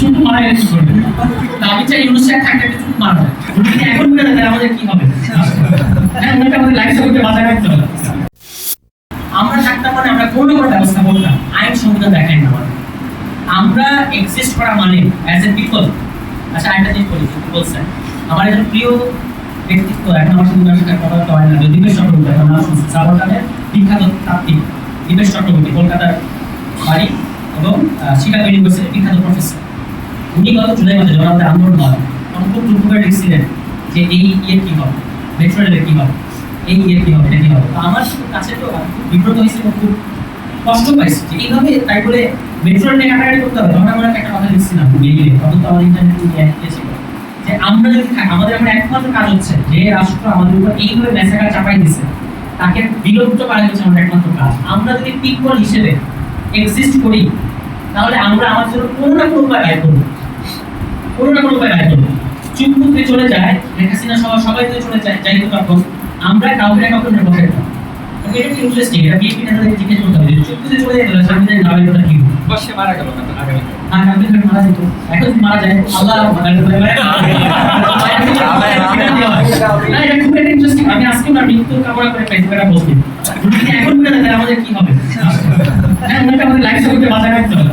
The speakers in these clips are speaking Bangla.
চুপ মারা কি করবে আমি চাই একটা চুপ মারা এখন করে দেন আমাদের কি হবে? হ্যাঁ ওনাকে আমাদের লাইফ সাপোর্টে রাখতে হবে। আমরা থাকতাম মানে আমরা কোনো কোনো ব্যবস্থা করতাম আইন সংবিধান দেখাই না আমাদের। আমরা এক্সিস্ট করা মানে অ্যাজ এ পিপল আচ্ছা জিনিস বলি বলছেন আমার একজন প্রিয় ব্যক্তিত্ব এখন আমার কথা হয় না। দীপেশ চক্রবর্তী এখন শুনছি। সাবরকালের বিখ্যাত তাত্ত্বিক দীপেশ চক্রবর্তী, কলকাতার বাড়ি এবং শিকাগো ইউনিভার্সিটির বিখ্যাত প্রফেসর গত জুলাই মাসে যখন আমাদের আন্দোলন হয়। তখন খুব দুঃখ করে লিখছিলেন যে এই ইয়ে কি হবে? মেট্রো রেলের কি হবে? এই ইয়ে কি হবে? এটা কি হবে? আমার কাছে তো বিব্রত হয়েছি খুব কষ্ট পাইছি যে এইভাবে তাই বলে মেট্রো রেলে কাটাকাটি করতে হবে, তখন আমরা একটা কথা লিখছিলাম মেইলে তখন তো আমার ইন্টারনেট ছিল যে আমরা যদি থাকি, আমাদের এখন একমাত্র কাজ হচ্ছে যে রাষ্ট্র আমাদের উপর এইভাবে মেসাকার চাপাই দিচ্ছে তাকে বিলুপ্ত করা হচ্ছে আমাদের একমাত্র কাজ। আমরা যদি পিপল হিসেবে এক্সিস্ট করি, তাহলে আমরা জন্য কোনো না কোনো উপায় ব্যয় করব। না করব চুপ মুখে চলে যায় শেখ হাসিনা সহ সবাই যদি চলে যায় যাইতে তখন আমরা কাউকে না কাউকে নির্ভর করতাম এটা ইন্টারেস্টিং এটা বিএনপি নেতাদের জিজ্ঞেস করতে হবে যে চলে যেতে সামনে নামে কথা কি বসে মারা গেল না আগামী ধরে মারা যেত এখন মারা যায় আল্লাহ না এটা খুব ইন্টারেস্টিং আমি আজকে ওনার মৃত্যুর কামনা করে ফেসবুকে যদি এখন আমাদের কি হবে হ্যাঁ আমাদের লাইফ সাপোর্টে বাজায় রাখতে হবে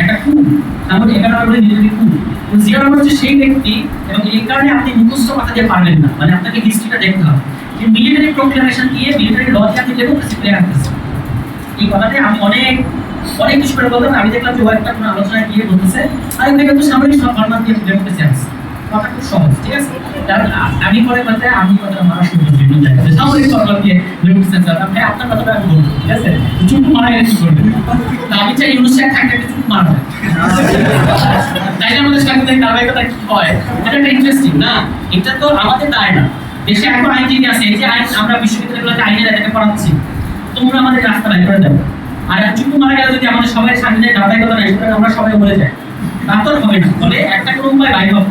একটা খুব আমাদের এগারো নম্বরে নিজেদের খুব জিরো নম্বর হচ্ছে সেই ব্যক্তি এবং এই কারণে আপনি মুখস্থ দিয়ে পারবেন না। মানে আপনাকে হিস্ট্রিটা দেখতে হবে। যে মিলিটারি প্রোক্লামেশন দিয়ে মিলিটারি ল দিয়ে আপনি ডেমোক্রেসি প্লেয়ার রাখতেছেন এই কথাতে আমি অনেক অনেক কিছু করে বলতাম আমি দেখলাম যে ও একটা কোনো আলোচনায় গিয়ে বলতেছে, আর এখানে কিন্তু সামরিক সব দিয়ে ডেমোক্রেসি আছে কথা আমি পরে কথা আমি কথা শুরু বিভিন্ন সামরিক ফরমান দিয়ে ডেমোক্রেসি আছে আপনি আপনার কথাটা আমি বলব, ঠিক আছে? চুপ মারা গেলে কি আমি চাই সাহেব থাকতে চুপ মারা তাইলে আমাদের সাংবিধানিক ধারাবাহিকতা কি হয়? এটা একটা ইন্টারেস্টিং না? এটা তো আমাদের দায় না। দেশে এখন আইনজীবী আছে? এই যে আইন, আমরা বিশ্ববিদ্যালয়গুলোতে আইনের এটাকে পড়াচ্ছি। তোমরা আমাদের রাস্তা বাইর করে দেবো। আর এক চুপ মারা গেলে যদি আমাদের সবাই সাংবিধানিক ধারাবাহিকতা নাই সুতরাং আমরা সবাই বলে যাই। তা তো হবে না। ফলে একটা কোনো উপায় বাইর হবে।